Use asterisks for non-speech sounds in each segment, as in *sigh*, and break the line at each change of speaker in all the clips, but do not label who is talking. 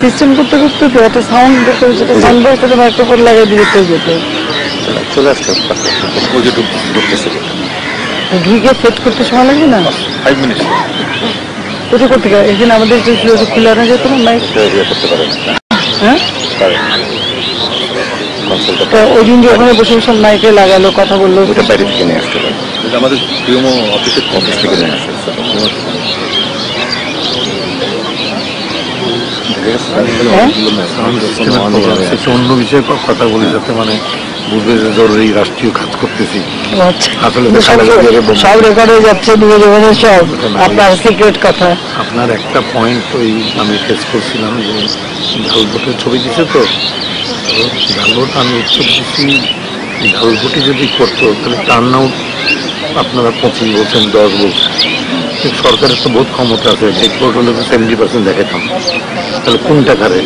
System করতে করতে তো একটা সাউন্ড করতে সেটা সাউন্ড বক্সটা মাইক্রোফোন লাগাই দিয়ে তো। যেত
চলে আসছে ওই যেটুকু ঢুকতেছে।
ঢুকে সেট করতে সময় লাগবে না?
ফাইভ মিনিটস
কোথায় করতে গেলে? এখানে আমাদের যে খুলে আনা যেত না মাইক
করতে পারে
হ্যাঁ? তো ওই দিন যে ওখানে বসে বসে মাইকে লাগালো কথা বলল।
ওটা বাইরে থেকে নিয়ে আসতে পারে। আমাদের প্রিয়মো অফিসের অফিস থেকে নিয়ে আসে
অন্য বিষয়ে কথা বলি যাতে মানে রাষ্ট্রীয় করতেছি
আচ্ছা আপনার কথা
আপনার একটা পয়েন্ট ওই আমি ফেস করছিলাম যে ঝালভোটের ছবি দিছে তো ঝালভোট আমি দিচ্ছি ঝালভোটই যদি করতো তাহলে টার্ন আউট আপনারা পঁচিশ বলছেন দশ বলছেন কিন্তু সরকারের তো বহুত ক্ষমতা আছে ভোট হলে তো সেভেন্টি পার্সেন্ট দেখাতাম তাহলে কোনটা কারে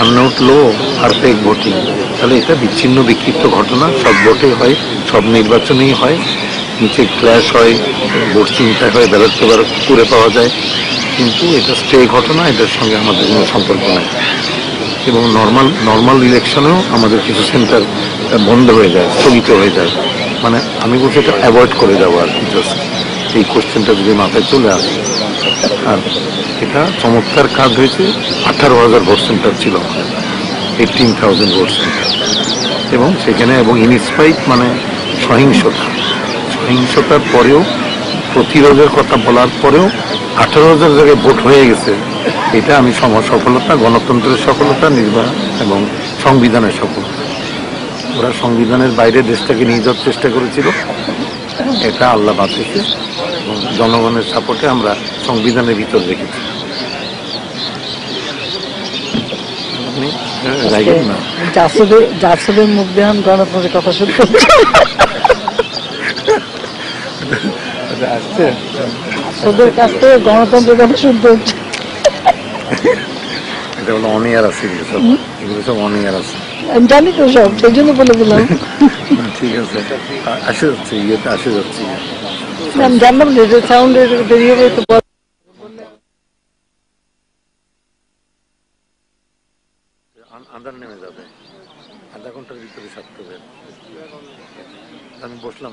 আউট লো আর ফেক ভোটিং তাহলে এটা বিচ্ছিন্ন বিক্ষিপ্ত ঘটনা, সব ভোটে হয়, সব নির্বাচনেই হয়। নিচে ক্ল্যাশ হয় ভোট চিন্তা হয় ব্যালট পেপার করে পাওয়া যায়। কিন্তু এটা স্টে ঘটনা, এটার সঙ্গে আমাদের কোনো সম্পর্ক নেই। এবং নর্মাল নর্মাল ইলেকশনেও আমাদের কিছু সেন্টার বন্ধ হয়ে যায়, স্থগিত হয়ে যায়। মানে আমি বলছি এটা অ্যাভয়েড করে যাব আর কি জাস্ট এই কোশ্চেনটা যদি মাথায় চলে আসে, আর এটা চমৎকার কাজ হয়েছে, আঠারো হাজার ভোট সেন্টার ছিল এইটিন থাউজেন্ড ভোট সেন্টার এবং সেখানে এবং ইনস্পাইট মানে সহিংসতা। সহিংসতার পরেও প্রতিরোধের কথা বলার পরেও আঠারো হাজার জায়গায় ভোট হয়ে গেছে। এটা আমি সম সফলতা, গণতন্ত্রের সফলতা, নির্বাচন এবং সংবিধানের সফলতা। ওরা সংবিধানের বাইরে দেশটাকে নিয়ে যাওয়ার চেষ্টা করেছিল। এটা আল্লাহ বাঁচিয়েছে। এবং জনগণের সাপোর্টে আমরা সংবিধানের ভিতর রেখেছি
জাসদের মুখ দিয়ে গণতন্ত্রের কথা শুনতে
আসছে।
জাসদের কাছ থেকে গণতন্ত্রের কথা শুনতে হচ্ছে।
এটা হলো অন এয়ার আছে এগুলো সব এগুলো সব অন এয়ার আছে
জানি তো সব সেই জন্য বলে দিলাম। *laughs*
ঠিক আছে। আসে যাচ্ছে ইয়েতে আসে যাচ্ছে।
আমি জানলাম যে সাউন্ড দেরি হবে তো বল-
আন- আন্দার নেমে যাবে। আধা ঘণ্টার ভিতরে সারতে হবে আমি বসলাম।